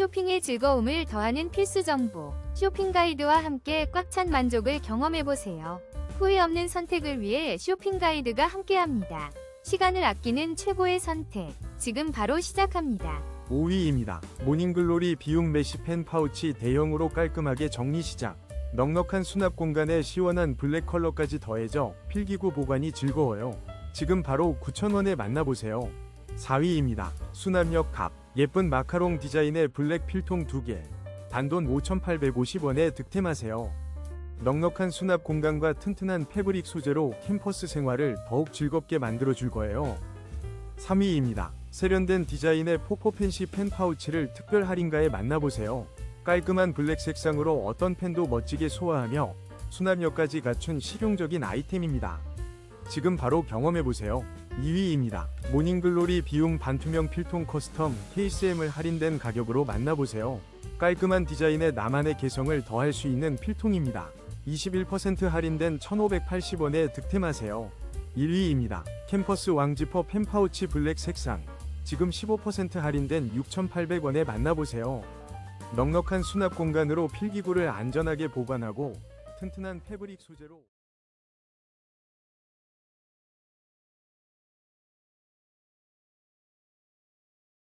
쇼핑의 즐거움을 더하는 필수 정보. 쇼핑 가이드와 함께 꽉 찬 만족을 경험해보세요. 후회 없는 선택을 위해 쇼핑 가이드가 함께합니다. 시간을 아끼는 최고의 선택. 지금 바로 시작합니다. 5위입니다. 모닝글로리 비움 메시 펜 파우치 대형으로 깔끔하게 정리 시작. 넉넉한 수납 공간에 시원한 블랙 컬러까지 더해져 필기구 보관이 즐거워요. 지금 바로 9,000원에 만나보세요. 4위입니다. 수납력 갑. 예쁜 마카롱 디자인의 블랙 필통 2개. 단돈 5,850원에 득템하세요. 넉넉한 수납 공간과 튼튼한 패브릭 소재로 캠퍼스 생활을 더욱 즐겁게 만들어줄 거예요. 3위입니다. 세련된 디자인의 포포 펜시 펜 파우치를 특별 할인가에 만나보세요. 깔끔한 블랙 색상으로 어떤 펜도 멋지게 소화하며 수납력까지 갖춘 실용적인 아이템입니다. 지금 바로 경험해보세요. 2위입니다. 모닝글로리 비움 반투명 필통 커스텀 KSM을 할인된 가격으로 만나보세요. 깔끔한 디자인에 나만의 개성을 더할 수 있는 필통입니다. 21% 할인된 1,580원에 득템하세요. 1위입니다. 캠퍼스 왕지퍼 펜파우치 블랙 색상. 지금 15% 할인된 6,800원에 만나보세요. 넉넉한 수납 공간으로 필기구를 안전하게 보관하고 튼튼한 패브릭 소재로